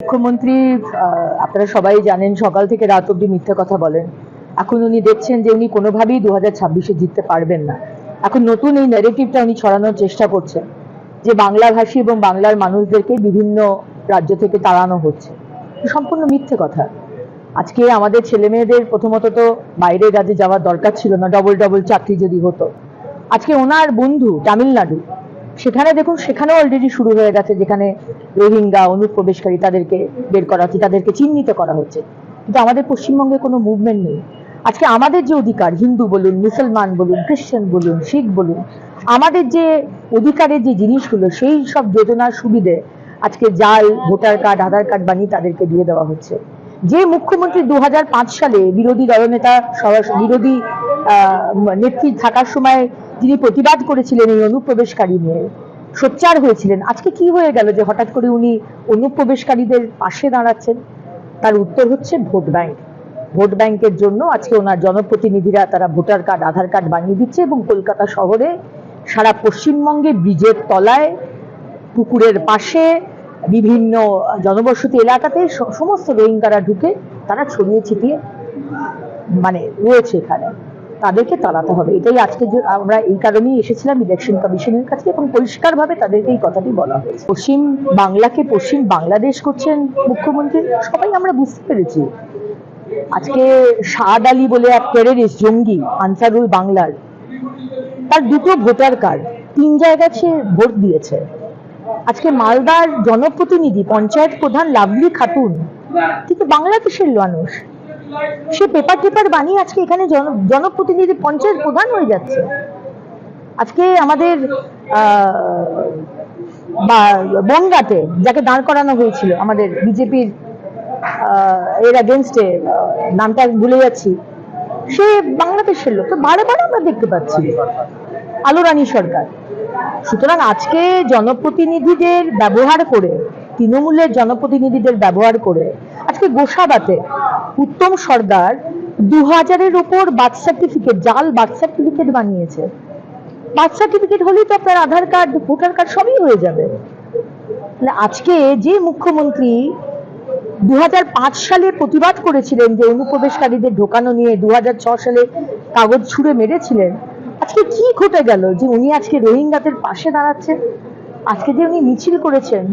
মুখ্যমন্ত্রী আপনারা সবাই জানেন সকাল থেকে রাত অব্দি মিথ্যে কথা বলেন। এখন উনি দেখছেন যে উনি কোনোভাবেই দু হাজার ছাব্বিশে জিততে পারবেন না। এখন নতুন এই ন্যারেটিভটা উনি ছড়ানোর চেষ্টা করছেন যে বাংলাভাষী এবং বাংলার মানুষদেরকে বিভিন্ন রাজ্য থেকে তাড়ানো হচ্ছে। সম্পূর্ণ মিথ্যে কথা। আজকে আমাদের ছেলে মেয়েদের প্রথমত তো বাইরের রাজ্যে যাওয়ার দরকার ছিল না ডবল ডবল চাকরি যদি হতো। আজকে ওনার বন্ধু তামিলনাড়ু সেখানে দেখুন, সেখানেও অলরেডি শুরু হয়ে গেছে, যেখানে রোহিঙ্গা অনুপ্রবেশকারী তাদেরকে বের করা হচ্ছে, তাদেরকে চিহ্নিত করা হচ্ছে। কিন্তু আমাদের পশ্চিমবঙ্গে কোনো মুভমেন্ট নেই। আজকে আমাদের যে অধিকার, হিন্দু বলুন, মুসলমান বলুন খ্রিশ্চান বলুন, শিখ বলুন, আমাদের যে অধিকারের যে জিনিসগুলো, সেই সব যোজনার সুবিধে আজকে জাল, ভোটার কার্ড, আধার কার্ড বানিয়ে তাদেরকে দিয়ে দেওয়া হচ্ছে। যে মুখ্যমন্ত্রী দু হাজার পাঁচ সালে বিরোধী দলনেতা বিরোধী নেত্রী থাকার সময় যিনি প্রতিবাদ করেছিলেন এই অনুপ্রবেশকারী নিয়ে, সোচ্চার হয়েছিলেন। আজকে কি হয়ে গেল যে হঠাৎ করে উনি অনুপ্রবেশকারীদের পাশে দাঁড়াচ্ছেন? তার উত্তর হচ্ছে ভোট ব্যাংক। ভোট ব্যাংকের জন্য আজকে ওনার জনপ্রতিনিধিরা তারা ভোটার কার্ড, আধার কার্ড বানিয়ে দিচ্ছে এবং কলকাতা শহরে সারা পশ্চিমবঙ্গে ব্রিজের তলায়, পুকুরের পাশে, বিভিন্ন জনবসতি এলাকাতে সমস্ত রোহিঙ্গারা ঢুকে তারা ছড়িয়ে ছিটিয়ে মানে রয়েছে এখানে। তাদেরকে তাড়াতে হবে। এটাই আজকে আমরা এই কারণেই এসেছিলাম ইলেকশন কমিশনের কাছে এবং পরিষ্কারভাবে তাদেরকে এই কথাটি বলা হয়েছে। পশ্চিম বাংলাকে পশ্চিম বাংলাদেশ করছেন মুখ্যমন্ত্রী, সবাই আমরা বুঝতে পেরেছি। আজকে শাহাদ আলী বলে এক টেররিস্ট জঙ্গি, আনসারুল বাংলার, তার দুটো ভোটার কার্ড, তিন জায়গায় সে ভোট দিয়েছে। আজকে মালদার জনপ্রতিনিধি, পঞ্চায়েত প্রধান লাভলি খাতুন কিন্তু বাংলাদেশের মানুষ। সে পেপার টেপার বানিয়ে আজকে এখানে জনপ্রতিনিধি পঞ্চায়েত প্রধান হয়ে যাচ্ছে। আজকে আমাদের বনগাঁতে যাকে দাঁড় করানো হয়েছিল, আমাদের বিজেপির এর এগেনস্টে নামটা ভুলে যাচ্ছি। সে বাংলাদেশের লোক, তো বারে বারে আমরা দেখতে পাচ্ছি। আলো রানী সরকার। সুতরাং আজকে জনপ্রতিনিধিদের ব্যবহার করে, তৃণমূলের জনপ্রতিনিধিদের ব্যবহার করে, আজকে গোসাবাতে উত্তম সর্দার দু হাজারের ওপর বার্থ সার্টিফিকেট জাল বার্থ সার্টিফিকেট বানিয়েছে। বার্থ সার্টিফিকেট হলেই তো আপনার আধার কার্ড ভোটার কার্ড সবই হয়ে যাবে। তাহলে আজকে যে মুখ্যমন্ত্রী দু সালে প্রতিবাদ করেছিলেন যে অনুপ্রবেশকারীদের ঢোকানো নিয়ে দুহাজার ছয় সালে কাগজ ছুঁড়ে মেরেছিলেন, আজকে কি ঘটে গেল যে উনি আজকে রোহিঙ্গাদের পাশে দাঁড়াচ্ছেন? আজকে যে উনি মিছিল করেছেন,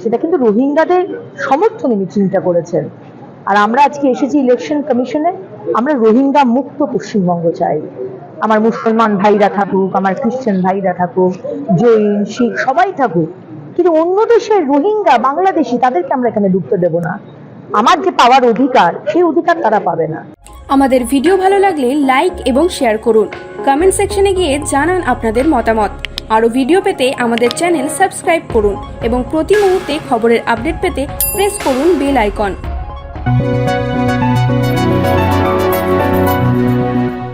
সেটা কিন্তু রোহিঙ্গাদের সমর্থনে মিছিলটা করেছেন। আর আমরা আজকে এসেছি ইলেকশন কমিশনে আমরা রোহিঙ্গা মুক্ত পশ্চিমবঙ্গ চাই। আমার মুসলমান ভাইরা থাকুক, আমার খ্রিস্টান ভাইরা থাকুক, জৈন, শিখ, সবাই থাকুক। কিন্তু অন্য দেশের রোহিঙ্গা, বাংলাদেশি, তাদেরকে আমরা এখানে ঢুকতে দেব না। আমার যে পাওয়ার অধিকার, সেই অধিকার তারা পাবে না। আমাদের ভিডিও ভালো লাগলে লাইক এবং শেয়ার করুন। কমেন্ট সেকশনে গিয়ে জানান আপনাদের মতামত। আরও ভিডিও পেতে আমাদের চ্যানেল সাবস্ক্রাইব করুন এবং প্রতি মুহূর্তে খবরের আপডেট পেতে প্রেস করুন বেল আইকন Thank you.